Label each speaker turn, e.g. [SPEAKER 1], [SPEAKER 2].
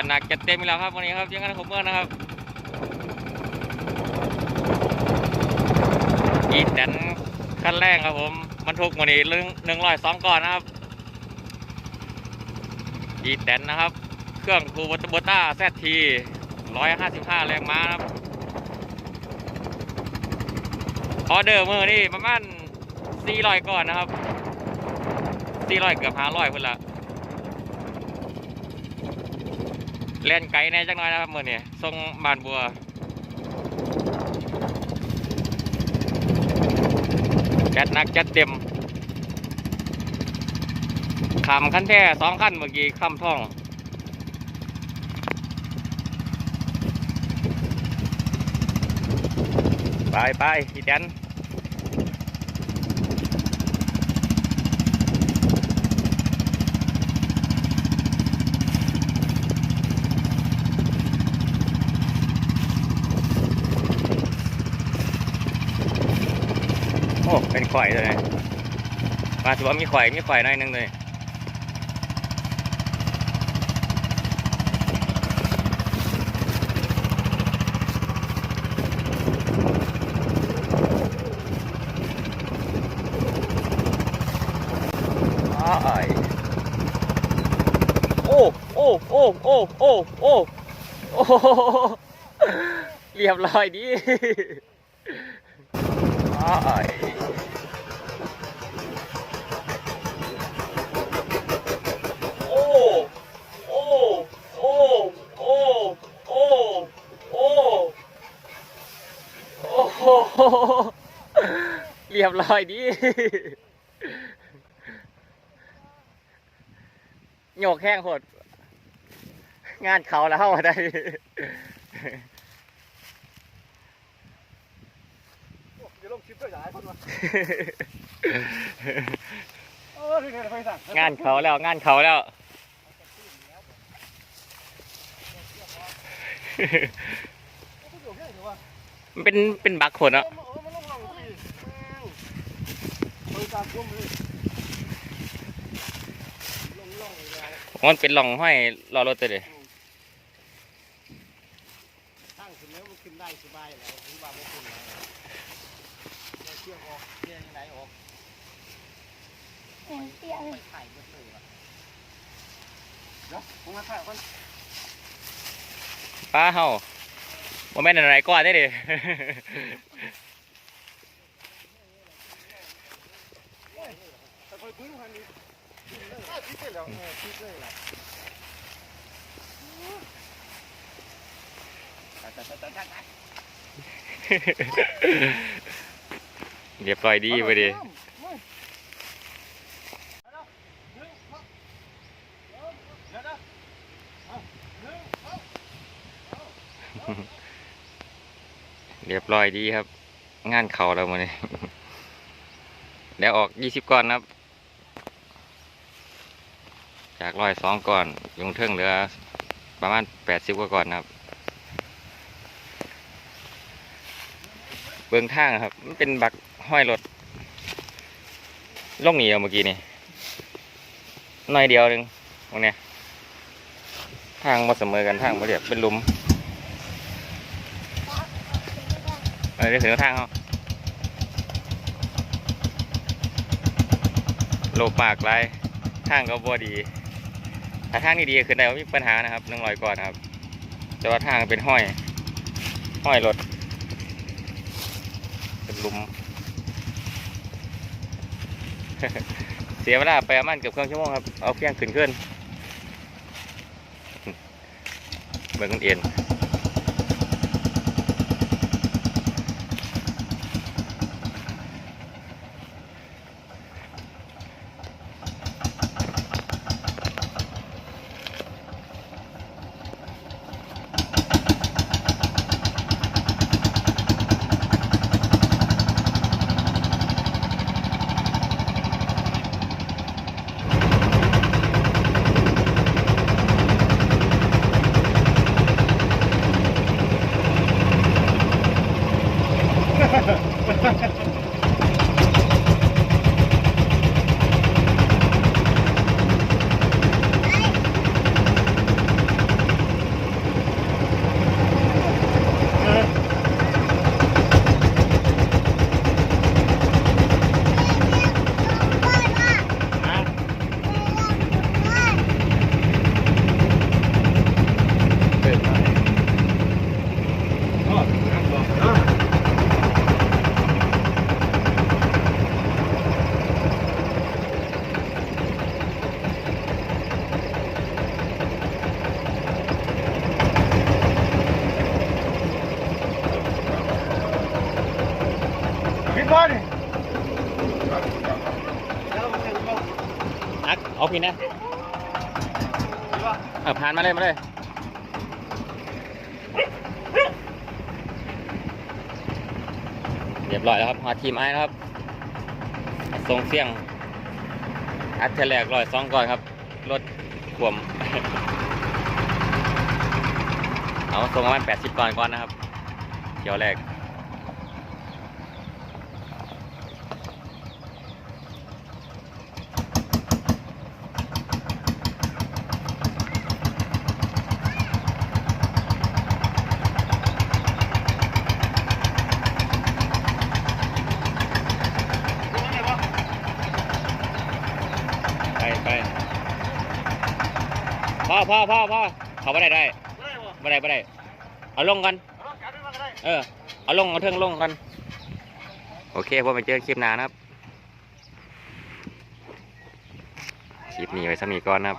[SPEAKER 1] จัดหนักจัดเต็มอีกแล้วครับวันนี้ครับยังกันผมเมื่อนะครับอีแตนขั้นแรกครับผมบรรทุกวันนี้ลึงหนึ่งร้อยสองก่อนนะครับอีแตนนะครับ เครื่องคูบโบต้าแซทีร้อยห้าสิบห้าแรงม้าครับออเดอร์มือนี่ประมาณสี่ร้อยก่อนนะครับสี่ร้อยเกือบห้าร้อยพุ่นละ เล่นไกลแน่จังน้อยนะครับมือนี่ทรงบานบัวจัดนักจัดเต็มขำขั้นแท้สองขั้นเมื่อกี้ข้ามท่องไปไปพี่แดน อ้เป็นข่อยเลยมาถือว่ามีข่อยมีข่อยหน่อยหนึงเลยอ้ายโอ้โอ้โอ้โอ้โอ้โอ้โอ้เรียบร้อยดีอ้ายโอ้ โอ้ โอ้ โอ้ โอ้ โอ้ โอ้โหเรียบร้อยดีโยกแห้งโหด งานเขาแล้วได้
[SPEAKER 2] เดี๋ยวลงคลิปด้วยหลาไงไฟสั่ง
[SPEAKER 1] งานเขาแล้ว งานเขาแล้ว มันเป็นเป็นบักคนอะ
[SPEAKER 2] มันลงหลังพี่ไฟสั่งพุ่มเลยลงล่องเลย
[SPEAKER 1] มันเป็นหล่องห้อยรอรถเลย
[SPEAKER 2] ตั้งขึ้นแล้วมันขึ้นได้สบายแล้วถึงว่าไม่ขึ้นแล้วเชือกออกเชือกยังไงออก
[SPEAKER 3] เปียก
[SPEAKER 2] ไปถ่ายบนเลยว่ะเดี๋ยวผมมาถ่ายคน
[SPEAKER 1] ป้าเฮา ว่แม่นอะไรก่อนได้ดิ
[SPEAKER 2] แต่คอยคุยกันดิคิดเลยดเลยล่ะ
[SPEAKER 1] เรียบร้อยดีไปดิ เรียบร้อยดีครับ งานเขาแล้วมันนี้เดี๋ยวออกยี่สิบก้อนครับ จากร้อยสองก้อนยุงเทิงเหลือประมาณแปดสิบกว่าก้อนครับ เบื้องทางครับ มันเป็นบักห้อยรถล่องหนีเอาเมื่อกี้นี่หน้อยเดียวหนึงตรงเนี้ยทางมาเสมอกันทางมาเรียบเป็นลุม เออได้ถึงทางเขาโลบปากไรทางก็บ่ดี ถ้าทางนี้ดีขึ้นได้ไม่มีปัญหานะครับนึ่งร้อยก่อนครับ แต่ว่าทางเป็นห้อย ห้อยรถเป็นหลุม เสียเวลาไปมาณเกือบครึ่งชั่วโมงครับ เอาเพียงขึ้นขึ้นเบิ่งกันเอ็น อักเอาพี่นะเออผ่านมาเลย มาเลย เรียบร้อยแล้วครับหอทีมไอ้แล้วครับทรงเสียง อัดเทแลกลอยสองก่อนครับ รถขวม เอาทรงประมาณแปดสิบก่อนก่อนนะครับ เกี่ยวแรก
[SPEAKER 2] ไป
[SPEAKER 1] พ่อพ่อพ่อพ่อเขาไม่ได้ได้
[SPEAKER 2] ไม่
[SPEAKER 1] ได้ไม่ได้เอาลงกัน
[SPEAKER 2] เอ
[SPEAKER 1] อ เอาลงเอาเทิงลงกัน โอเคพอไปเจอคลิปหน้านะครับ คลิปนี้ไว้สมีก่อนนะครับ